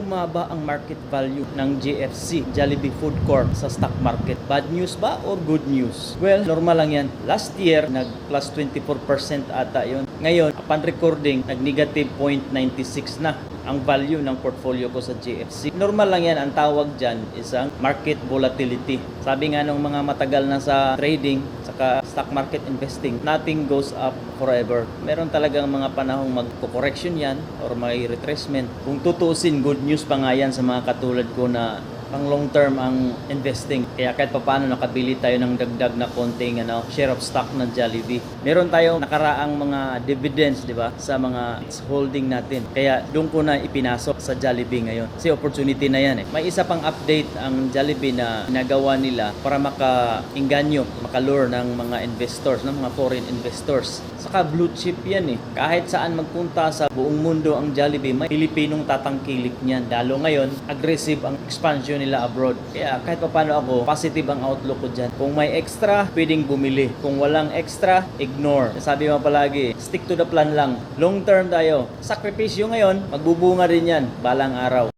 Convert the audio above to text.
Bumaba ang market value ng JFC, Jollibee Food Corp sa stock market. Bad news ba or good news? Well, normal lang yan. Last year, nag plus 24% ata yon. Ngayon, upon recording, nag negative 0.96 na ang value ng portfolio ko sa JFC. Normal lang yan, ang tawag dyan is ang market volatility. Sabi nga ng mga matagal na sa trading, saka stock market investing, nothing goes up forever. Meron talagang mga panahong magko-correction yan or may retracement. Kung tutuusin, good news pa nga yan sa mga katulad ko na pang long term ang investing. Kaya kahit papaano nakabili tayo ng dagdag na konting ano, share of stock ng Jollibee. Meron tayong nakaraang mga dividends, di ba, sa mga holding natin. Kaya doon ko na ipinasok sa Jollibee ngayon. Kasi opportunity na yan eh. May isa pang update ang Jollibee na ginagawa nila para maka-inganyo, makalure ng mga investors, ng mga foreign investors. Saka blue chip yan eh. Kahit saan magpunta sa buong mundo ang Jollibee, may Pilipinong tatangkilik niyan. Lalo ngayon, aggressive ang expansion nila abroad. Kaya kahit pa paano ako, positive ang outlook ko dyan. Kung may extra, pwedeng bumili. Kung walang extra, ignore. Sabi mo palagi, stick to the plan lang. Long term tayo. Sakripisyo ngayon, magbubunga din yan balang araw.